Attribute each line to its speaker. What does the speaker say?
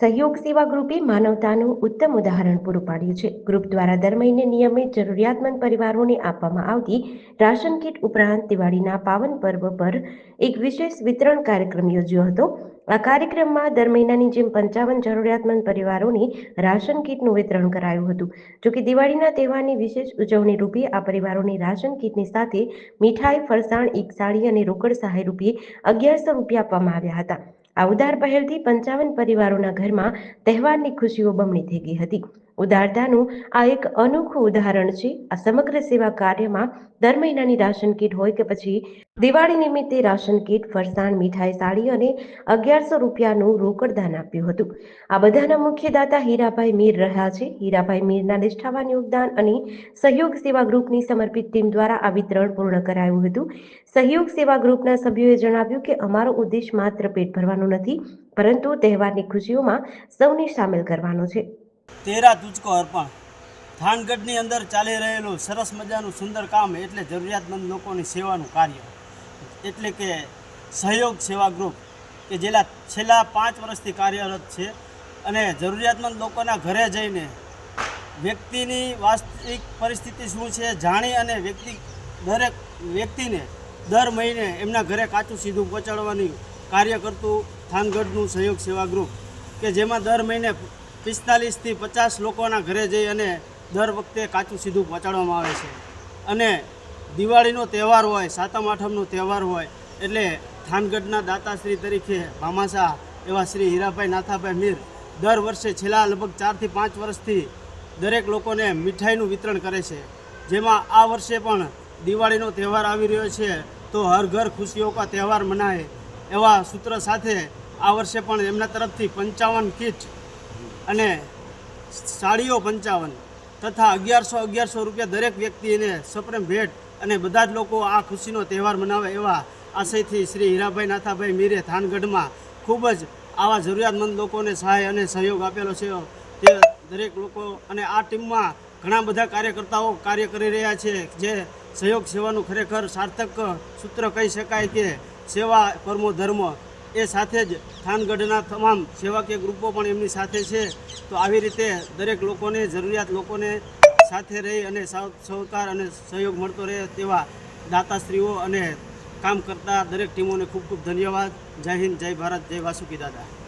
Speaker 1: સહયોગ સેવા ગ્રુપે માનવતાનું ઉત્તમ ઉદાહરણ પૂરું પાડ્યું છે. ગ્રુપ દ્વારા દર મહિને નિયમિત જરૂરિયાતમંદ પરિવારોને આપવામાં આવતી રાશન કીટ ઉપરાંત દિવાળીના પાવન પર્વ પર એક વિશેષ વિતરણ કાર્યક્રમ યોજ્યો હતો. આ કાર્યક્રમમાં દર મહિનાની જેમ પંચાવન જરૂરિયાતમંદ પરિવારોને રાશન કીટનું વિતરણ કરાયું હતું. જોકે દિવાળીના તહેવારની વિશેષ ઉજવણી રૂપે આ પરિવારોને રાશન કીટની સાથે મીઠાઈ, ફરસાણ એક સાડી અને રોકડ સહાય રૂપે અગિયારસો રૂપિયા આપવામાં આવ્યા હતા. આ ઉદાર પહેલથી પંચાવન પરિવારોના ઘરમાં તહેવારની ખુશીઓ બમણી થઈ ગઈ હતી. ઉદારતાનું આ એક અનોખું ઉદાહરણ છે. આ સમગ્ર સેવા કાર્યમાં દર મહિનાની રાશન કીટ હોય કે પછી દિવાળી નિમિત્તે રાશન કીટ, ફરસાણ, મીઠાઈ, સાડી અને અગિયારસો રૂપિયાનું રોકડ દાન આપ્યું હતું. આ બધાના મુખ્ય દાતા હીરાભાઈ મીર રહ્યા છે. હીરાભાઈ મીરના નિષ્ઠાવાન યોગદાન અને સહયોગ સેવા ગ્રુપની સમર્પિત ટીમ દ્વારા આ વિતરણ પૂર્ણ કરાયું હતું. સહયોગ સેવા ગ્રુપના સભ્યોએ જણાવ્યું કે અમારો ઉદ્દેશ માત્ર પેટ ભરવાનો નથી, પરંતુ તહેવારની ખુશીઓમાં સૌને સામેલ કરવાનો છે.
Speaker 2: તેરા તુચકો અર્પણ. થાનગઢની અંદર ચાલી રહેલું સરસ મજાનું સુંદર કામ એટલે જરૂરિયાતમંદ લોકોની સેવાનું કાર્ય. એટલે કે સહયોગ સેવા ગ્રુપ, કે જેલા છેલ્લા પાંચ વર્ષથી કાર્યરત છે અને જરૂરિયાતમંદ લોકોના ઘરે જઈને વ્યક્તિની વાસ્તવિક પરિસ્થિતિ શું છે જાણી અને વ્યક્તિ દરેક વ્યક્તિને દર મહિને એમના ઘરે કાચું સીધું પહોંચાડવાની કાર્ય કરતું થાનગઢનું સહયોગ સેવા ગ્રુપ, કે જેમાં દર મહિને પિસ્તાલીસથી પચાસ લોકોના ઘરે જઈ અને દર વખતે કાચું સીધું પહોંચાડવામાં આવે છે. અને દિવાળીનો તહેવાર હોય, સાતમ, આઠમનો તહેવાર હોય, એટલે થાનગઢના દાતાશ્રી તરીકે ભામાસા એવા શ્રી હીરાભાઈ નાથાભાઈ મીર દર વર્ષે છેલ્લા લગભગ ચારથી પાંચ વર્ષથી દરેક લોકોને મીઠાઈનું વિતરણ કરે છે. જેમાં આ વર્ષે પણ દિવાળીનો તહેવાર આવી રહ્યો છે તો હર ઘર ખુશીઓ કા તહેવાર મનાય એવા સૂત્ર સાથે આ વર્ષે પણ એમના તરફથી પંચાવન કીટ અને સાડીઓ પંચાવન તથા અગિયારસો અગિયારસો રૂપિયા દરેક વ્યક્તિને સપ્રેમ ભેટ અને બધા જ લોકો આ ખુશીનો તહેવાર મનાવે એવા આશયથી શ્રી હીરાભાઈ નાથાભાઈ મીરે થાનગઢમાં ખૂબ જ આવા જરૂરિયાતમંદ લોકોને સહાય અને સહયોગ આપેલો છે. તે દરેક લોકો અને આ ટીમમાં ઘણા બધા કાર્યકર્તાઓ કાર્ય કરી રહ્યા છે જે સહયોગ સેવાનું ખરેખર સાર્થક સૂત્ર કહી શકાય કે સેવા પરમો ધર્મ એ સાથે જ થાનગઢના તમામ સેવાકીય ગ્રુપો પણ એમની સાથે છે. તો આવી રીતે દરેક લોકોને, જરૂરિયાત લોકોને સાથે રહી અને સહકાર અને સહયોગ મળતો રહે તેવા દાતાશ્રીઓ અને કામ કરતા દરેક ટીમોને ખૂબ ખૂબ ધન્યવાદ. જય હિન્દ, જય ભારત, જય વાસુકી દાદા.